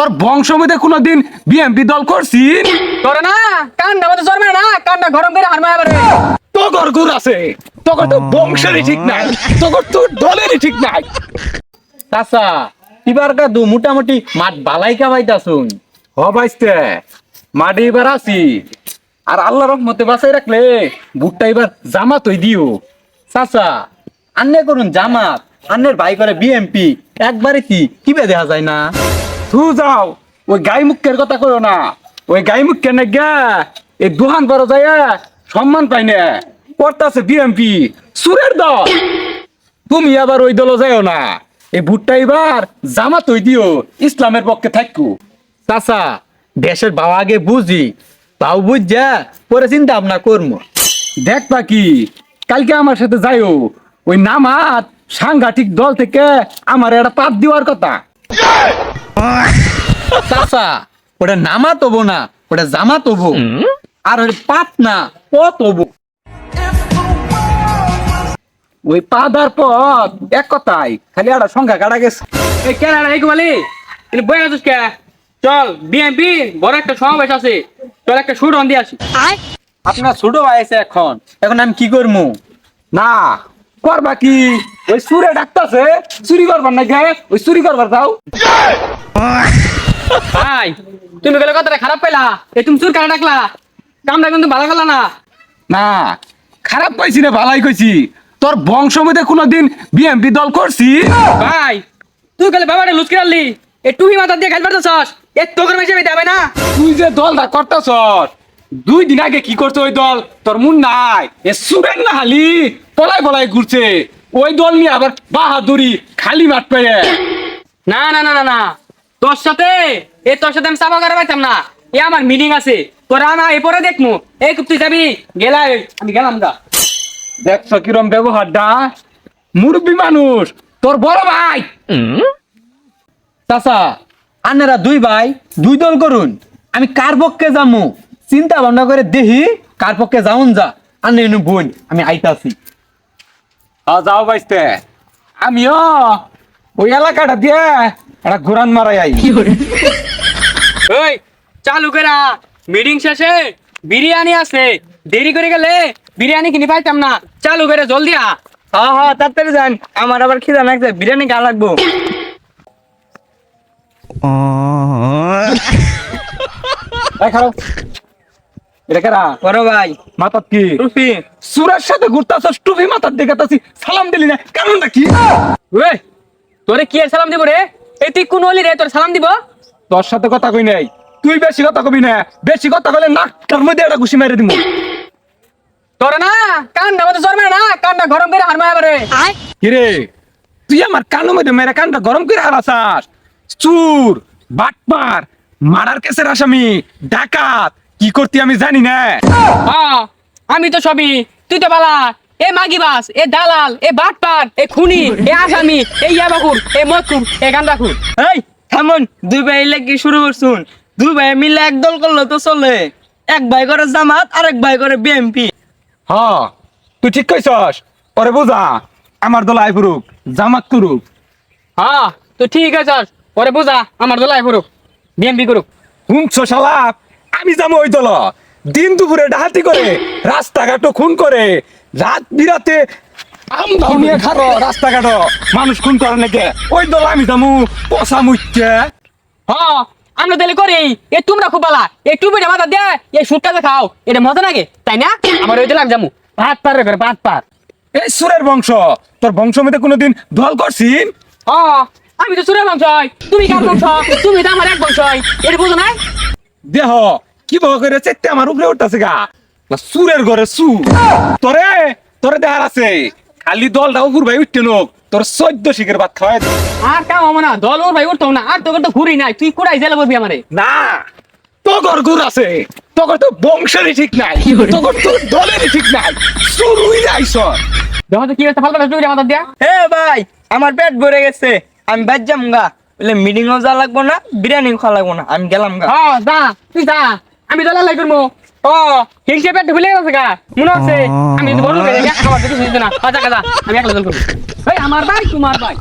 তোর বংশমতে কোনোদিন বিএমপি দল করছি তোরে না কান্না মতো জন্মে না কান্না গরম করে হারমা এবারে তগর গুর আছে। তগর তো বংশেরই ঠিক নাই তগর তো দলেরই ঠিক নাই। চাচা এবার কা দু মোটামুটি মাঠ বালাই কাবাইতা শুন হ বাইস্তে মাটি এবার আছি। আর আল্লাহ রহমতে বাঁচাই রাখলে বুটটা এবার জামা তুই দিও। চাচা আন্নে করুন জামাত আন্নের ভাই করে বিএমপি একবারে কি কিবে দেখা যায় না? তু যাও। ওই গাই মুখের কথা কইও না। ওই গাই মুখের না গা এই দুহান বড় যায় সম্মান পাই না। করতাছে বিএমপি সুরের দল। তুমি আবার ওই দল যাইও না। এই ভুট্টা এবার জামা তুই দিও, ইসলামের পক্ষে থাকু চাচা, দেশের বাবা আগে বুঝি, তাও বুঝা পরে চিন্তা ভাবনা করব দেখ কি কালকে আমার সাথে যাইও। ওই নামাত সাংঘাতিক দল থেকে আমার একটা পাত দেওয়ার কথা। চাচা ওটা নামা তবো না ওটা জামা তবো। আর ওই পাত না প তবো। ওই পাদার পথ এক কথাই খালি একটা সংখ্যা কাটা গেছে। এই কেন এই কুমালি তিনি বই আছিস কে? চল বিএমপি বড় একটা সমাবেশ আছে। চল একটা শুট অন দিয়ে আসি। আপনার ছোট ভাই আছে এখন। এখন আমি কি করব না। করবা কি? ওই সুরে ডাকতাছে চুরি করবার না ওই চুরি করবার যাও। ভাই তুমি গেলে কথাটা খারাপ পাইলা এই তুমি চুর কারা ডাকলা। কামটা কিন্তু ভালো করলা না। না খারাপ পাইছি না ভালাই কইছি। তোর বংশমতে কোনোদিন বিএমপি দল করছি? ভাই তুই গেলে বাবাটা লুচকে আনলি টুপি মাথা দিয়ে খেলবার চাস এ তোকের মেশে দেবে না? তুই যে দলটা করতাছ দুই দিন আগে কি করছে ওই দল? তোর মুন নাই। এ সুরেন না হালি পলাই পলাই ঘুরছে। ওই দল নিয়ে আবার বাহাদুরি খালি মাঠ পেয়ে। না না না না না। তোর সাথে? এ তোর সাথে আমি চাপা করে পাইতাম না। এ আমার মিটিং আছে। তোরা না এরপরে দেখমু। এই তুই যাবি? গেলা আমি গেলাম গা। দেখছ কিরম ব্যবহারটা? মুরব্বী মানুষ তোর বড় ভাই। চাচা আন্নারা দুই ভাই দুই দল করুন। আমি কার পক্ষে যামু? চিন্তা ভাবনা করে দেখি কার পক্ষে যাউন যা। এনু বোন আমি আইতাছি। যাও বাইসতে। আমিও। ওই এলাকাটা দিয়ে একটা ঘুরান মারাই আই। ওই চালু করা মিটিং শেষে বিরিয়ানি আছে। দেরি করে গেলে বিরিয়ানি কিনে পাইতাম না। চালু করে জলদি আ। হ্যাঁ হ্যাঁ তাড়াতাড়ি যান। আমার আবার খিদা লাগছে বিরিয়ানি গা লাগবো। খারাপ। এটা কারা? বড় ভাই। মাথাত কি? টুপি সুরের সাথে ঘুরতাছস টুপি সালাম দিলি না কারণটা কি? ওই তোরে কি আর সালাম দিব রে? এই তুই কোন হলি রে তোর সালাম দিব? তোর সাথে কথা কই নাই? তুই বেশি কথা কবি না। বেশি কথা কইলে নাকটার মধ্যে একটা ঘুষি মেরে দিমু। তোরে না কান্না মতো জন্মে না কান্না গরম করে হারমা এবারে কিরে? তুই আমার কানের মধ্যে মেরে কানটা গরম করে হারাসাস চুর বাটপার মারার কেসের আসামি ডাকাত কি করতি আমি জানি না। আমি তো সবই। তুই তো বালা এ মাগিবাস এ দালাল এ বাটপার এ খুনি এ আসামি এ ইয়াবাকুর এ মতকুর এ গান্দাকুর এই থামুন দুই ভাই লাগি শুরু করছুন? দুই ভাই মিলে এক দল করলে তো চলে। এক ভাই করে জামাত আর এক ভাই করে বিএমপি হ তুই ঠিক কইছস। ওরে বুঝা আমার দল আই ফুরুক জামাত করুক। হ্যাঁ তো ঠিক আছে পরে বুঝা আমার দোলাই করুক বিএমপি করুক। শুনছ শালা? আমি যাব ওই দল। দিন দুপুরে ডাহাতি করে রাস্তাঘাট খুন করে রাত বিরাতে আম নিয়ে খারো মানুষ খুন করে নাকি? ওই দল আমি পচা মুচ্ছে হ্যাঁ আমরা তাহলে করি এ তোমরা খুব বালা টুপিটা মাথা দে এই সুটটা খাও এটা মজা লাগে তাই না? আমার ওই দিলাম যামু ভাত পার করে ভাত পার। এই সুরের বংশ তোর বংশ মধ্যে কোনোদিন দল করছিস? হ্যাঁ আমি তো সুরের বংশ তুমি কার বংশ? তুমি তো আমার এক বংশ এটা বুঝো না দেহ কি বহ করে চেতে আমার উপরে উঠতেছে গা? না সুরের ঘরে সু। তোরে তোরে দেহার আছে। খালি দলটা উপর ভাই উঠতে নোক তোর চোদ্দ শিখের ভাত খাওয়াই আর কাম হব না দল ওর ভাই উঠতো না। আর তোকে তো ঘুরি নাই। তুই কুড়াই জেলে বলবি আমারে। না তগর গুর আছে। তগর তো বংশেরই ঠিক নাই। তগর তো দলেরই ঠিক নাই। শুরুই যাইছ দেখো তো কি হচ্ছে ফালতু টুপিটা মাথা দিয়া। হে ভাই আমার পেট ভরে গেছে। আমি বাদ যাম গা। বলে মিটিংও যা লাগবো না বিরিয়ানি খাওয়া লাগবো না। আমি গেলাম গা। হ্যাঁ যা তুই যা। আমি দলাল লাই করব ও, হিংসে পেট ভুলে গেছে গা। মনে হচ্ছে আমি যাই আমার কিছু না। কাজা কাজা আমি একলা করব। আমার ভাই, তোমার ভাই।